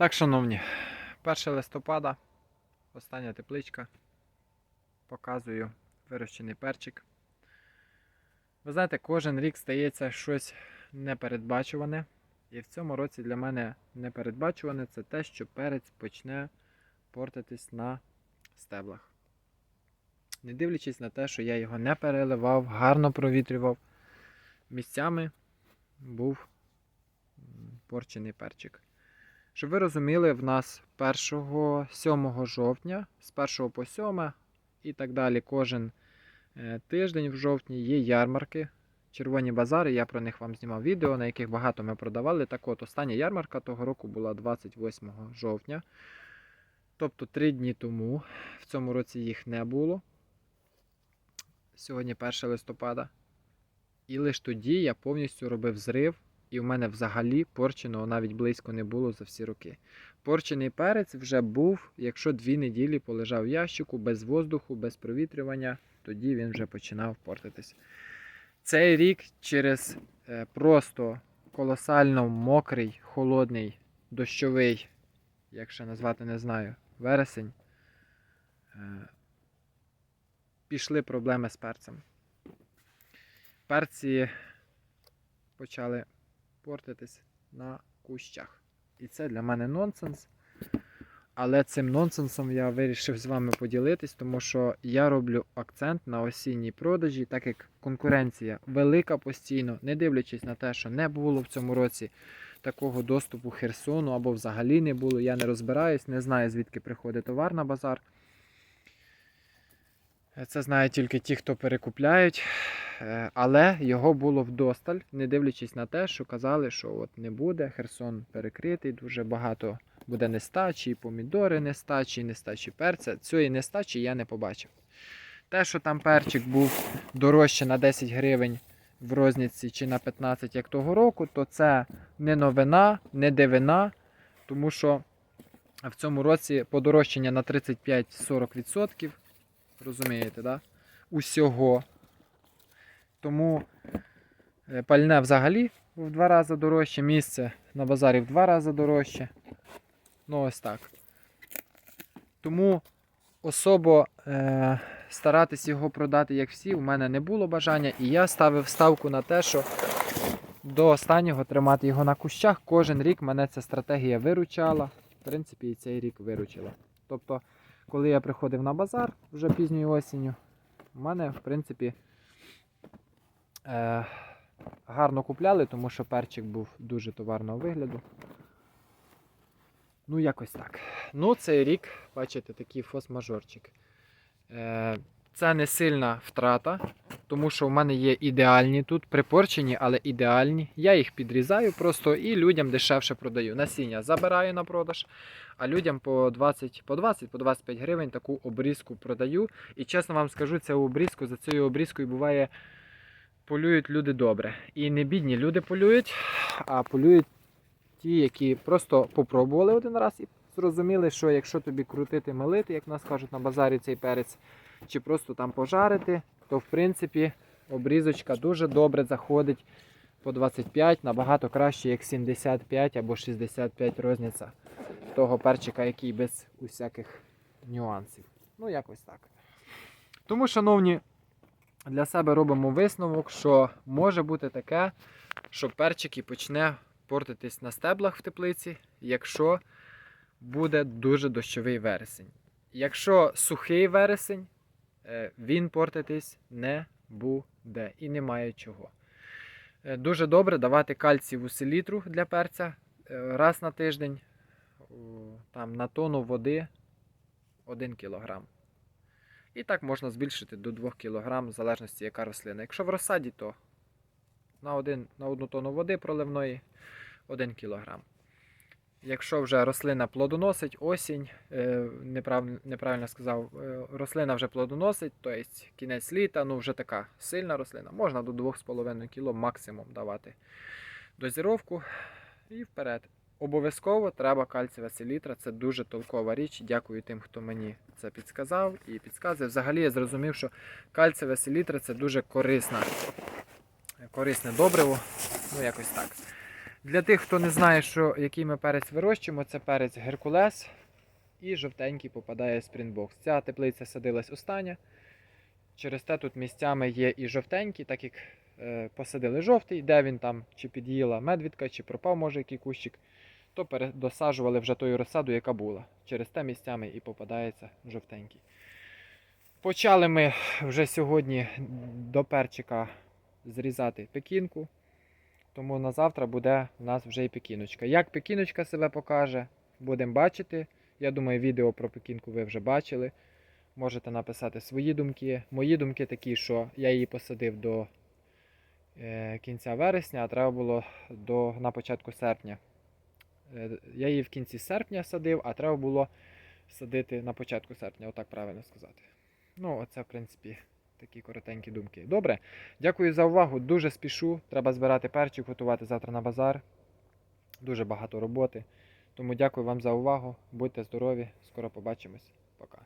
Так, шановні, 1 листопада, остання тепличка. Показую вирощений перчик. Ви знаєте, кожен рік стається щось непередбачуване. І в цьому році для мене непередбачуване це те, що перець почне портитись на стеблах. Не дивлячись на те, що я його не переливав, гарно провітрював, місцями був порчений перчик. Щоб ви розуміли, в нас 1 7 жовтня, з 1 по 7 і так далі, кожен е, тиждень в жовтні є ярмарки, червоні базари. Я про них вам знімав відео, на яких багато ми продавали. Так от, остання ярмарка того року була 28 жовтня. Тобто 3 дні тому. В цьому році їх не було. Сьогодні 1 листопада. І лише тоді я повністю робив зрив і в мене взагалі порченого навіть близько не було за всі роки. Порчений перець вже був, якщо дві неділі полежав в ящику без воздуху, без провітрювання, тоді він вже починав портитись. Цей рік через е, просто колосально мокрий, холодний, дощовий, як ще назвати не знаю, вересень, е, пішли проблеми з перцем. Перці почали портитись на кущах. І це для мене нонсенс. Але цим нонсенсом я вирішив з вами поділитись, тому що я роблю акцент на осінній продажі, так як конкуренція велика постійно, не дивлячись на те, що не було в цьому році такого доступу Херсону або взагалі не було. Я не розбираюсь, не знаю, звідки приходить товар на базар. Це знають тільки ті, хто перекупляють. Е, Але його було вдосталь, не дивлячись на те, що казали, що от не буде, Херсон перекритий, дуже багато буде нестачі, помідори нестачі, нестачі перця. Цієї нестачі я не побачив. Те, що там перчик був дорожче на 10 гривень в розніці чи на 15, як того року, то це не новина, не дивина, тому що в цьому році подорожчання на 35-40%. Розумієте, да? Усього. Тому е, пальне взагалі в два рази дорожче, місце на базарі в два рази дорожче. Ну, ось так. Тому особо е, старатись його продати, як всі, у мене не було бажання. І я ставив ставку на те, що до останнього тримати його на кущах. Кожен рік мене ця стратегія виручала. В принципі, і цей рік виручила. Тобто, коли я приходив на базар вже пізньою осінню, у мене, в принципі, е, гарно купляли, тому що перчик був дуже товарного вигляду. Ну, якось так. Ну, цей рік, бачите, такий фос-мажорчик. Е, це не сильна втрата, тому що в мене є ідеальні тут, припорчені, але ідеальні. Я їх підрізаю просто і людям дешевше продаю. Насіння забираю на продаж, а людям по 20, по 20, по 25 гривень таку обрізку продаю. І чесно вам скажу, цю обрізку, за цією обрізкою буває полюють люди добре. І не бідні люди полюють, а полюють ті, які просто попробували один раз і зрозуміли, що якщо тобі крутити, милити, як нас кажуть на базарі цей перець, чи просто там пожарити, то в принципі обрізочка дуже добре заходить по 25, набагато краще, як 75 або 65 розниця того перчика, який без усяких нюансів. Ну, якось так. Тому, шановні, для себе робимо висновок, що може бути таке, що перчик і почне портитись на стеблах в теплиці, якщо буде дуже дощовий вересень. Якщо сухий вересень, він портитись не буде і немає чого. Е, Дуже добре давати кальціву селітру для перця е, раз на тиждень, там, на тонну води 1 кг. І так можна збільшити до 2 кг, в залежності яка рослина. Якщо в розсаді, то на, один, на одну тонну води проливної 1 кг. Якщо вже рослина плодоносить, осінь, е, неправильно, сказав, е, рослина вже плодоносить, тобто кінець літа, ну вже така сильна рослина, можна до 2,5 кг максимум давати дозіровку і вперед. Обов'язково треба кальцієва селітра, це дуже толкова річ. Дякую тим, хто мені це підсказав і підказує. Взагалі я зрозумів, що кальцієва селітра це дуже корисна, корисне добриво. Ну, якось так. Для тих, хто не знає, що, який ми перець вирощуємо, це перець Геркулес і жовтенький попадає Спрінбокс. Ця теплиця садилась остання. Через те тут місцями є і жовтенький, так як е, посадили жовтий, де він там чи під'їла медвідка, чи пропав, може, який кущик, то передосаджували вже тою розсаду, яка була. Через те місцями і попадається жовтенький. Почали ми вже сьогодні до перчика зрізати пекінку. Тому на завтра буде у нас вже і пекіночка. Як пекіночка себе покаже, будемо бачити. Я думаю, відео про пекінку ви вже бачили. Можете написати свої думки. Мої думки такі, що я її посадив до е, кінця вересня, а треба було до, на початку серпня. Е, я її в кінці серпня садив, а треба було садити на початку серпня, отак правильно сказати. Ну, оце, в принципі, такі коротенькі думки. Добре, дякую за увагу. Дуже спішу. Треба збирати перчик, готувати завтра на базар. Дуже багато роботи. Тому дякую вам за увагу. Будьте здорові. Скоро побачимось. Пока.